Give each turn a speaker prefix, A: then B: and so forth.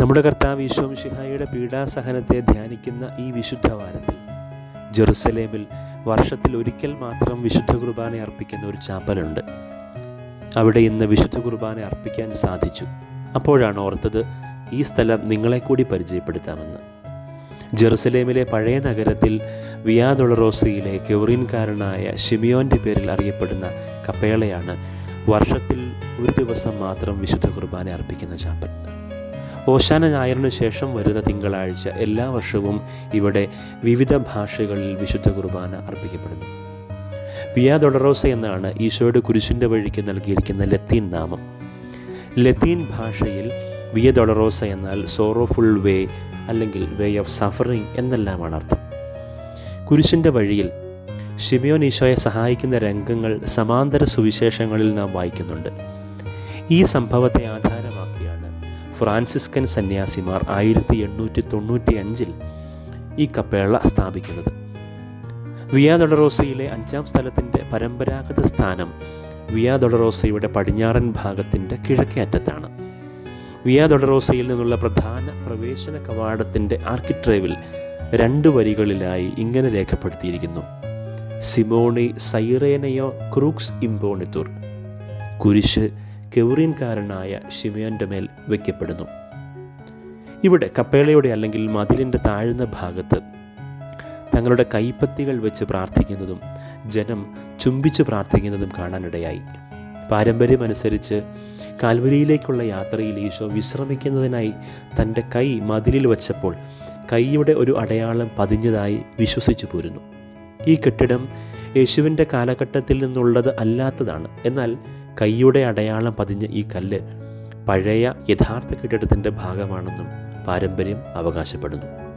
A: നമ്മുടെ കർത്താവ് ഈശോം ഷിഹായിയുടെ പീഡാസഹനത്തെ ധ്യാനിക്കുന്ന ഈ വിശുദ്ധ വാരത്തിൽ ജെറുസലേമിൽ വർഷത്തിൽ ഒരിക്കൽ മാത്രം വിശുദ്ധ കുർബാന അർപ്പിക്കുന്ന ഒരു ചാപ്പലുണ്ട്. അവിടെ ഇന്ന് വിശുദ്ധ കുർബാന അർപ്പിക്കാൻ സാധിച്ചു. അപ്പോഴാണ് ഓർത്തത് ഈ സ്ഥലം നിങ്ങളെ കൂടി പരിചയപ്പെടുത്താമെന്ന്. ജെറുസലേമിലെ പഴയ നഗരത്തിൽ വിയാദൊളറോസയിലെ കെവറിൻകാരനായ ഷിമിയോന്റെ പേരിൽ അറിയപ്പെടുന്ന കപ്പേളയാണ് വർഷത്തിൽ ഒരു ദിവസം മാത്രം വിശുദ്ധ കുർബാന അർപ്പിക്കുന്ന ചാപ്പൽ. ഓശാന ഞായറിനു ശേഷം വരുന്ന തിങ്കളാഴ്ച എല്ലാ വർഷവും ഇവിടെ വിവിധ ഭാഷകളിൽ വിശുദ്ധ കുർബാന അർപ്പിക്കപ്പെടുന്നു. വിയാ ഡൊളറോസ എന്നാണ് ഈശോയുടെ കുരിശിന്റെ വഴിക്ക് നൽകിയിരിക്കുന്ന ലത്തീൻ നാമം. ലത്തീൻ ഭാഷയിൽ വിയ ഡൊളറോസ എന്നാൽ സോറോഫുൾ വേ അല്ലെങ്കിൽ വേ ഓഫ് സഫറിങ് എന്നെല്ലാമാണ് അർത്ഥം. കുരിശിന്റെ വഴിയിൽ ഷിമിയോൻ ഈശോയെ സഹായിക്കുന്ന രംഗങ്ങൾ സമാന്തര സുവിശേഷങ്ങളിൽ നാം വായിക്കുന്നുണ്ട്. ഈ സംഭവത്തെ ആധാരമാക്കിയാണ് ഫ്രാൻസിസ്കൻ സന്യാസിമാർ ആയിരത്തി എണ്ണൂറ്റി തൊണ്ണൂറ്റി അഞ്ചിൽ ഈ കപ്പേള സ്ഥാപിക്കുന്നത്. വിയാദൊഡറോസയിലെ അഞ്ചാം സ്ഥലത്തിന്റെ പരമ്പരാഗത സ്ഥാനം വിയാദൊഡറോസയുടെ പടിഞ്ഞാറൻ ഭാഗത്തിന്റെ കിഴക്കേ അറ്റത്താണ് വിയാദൊഡറോസയിൽ നിന്നുള്ള പ്രധാന പ്രവേശന കവാടത്തിന്റെ ആർക്കിട്രേവിൽ രണ്ട് വരികളിലായി ഇങ്ങനെ രേഖപ്പെടുത്തിയിരിക്കുന്നു. സിമോണി സൈറേനയോ ക്രൂക്സ് ഇമ്പോണിത്തുർ കുരിശ് കെവറിൻകാരനായ ഷിമയോന്റെ മേൽ വയ്ക്കപ്പെടുന്നു ഇവിടെ കപ്പേളയുടെ അല്ലെങ്കിൽ മതിലിന്റെ താഴ്ന്ന ഭാഗത്ത് തങ്ങളുടെ കൈപ്പത്തികൾ വെച്ച് പ്രാർത്ഥിക്കുന്നതും ജനം ചുംബിച്ച് പ്രാർത്ഥിക്കുന്നതും കാണാനിടയായി. പാരമ്പര്യമനുസരിച്ച് കാൽവരിയിലേക്കുള്ള യാത്രയിൽ ഈശോ വിശ്രമിക്കുന്നതിനായി തന്റെ കൈ മതിലിൽ വച്ചപ്പോൾ കൈയുടെ ഒരു അടയാളം പതിഞ്ഞതായി വിശ്വസിച്ചു പോരുന്നു. ഈ കെട്ടിടം യേശുവിന്റെ കാലഘട്ടത്തിൽ നിന്നുള്ളത് അല്ലാത്തതാണ്. എന്നാൽ കൈയുടെ അടയാളം പതിഞ്ഞ ഈ കല്ല് പഴയ യഥാർത്ഥ കെട്ടിടത്തിന്റെ ഭാഗമാണെന്നും പാരമ്പര്യം അവകാശപ്പെടുന്നു.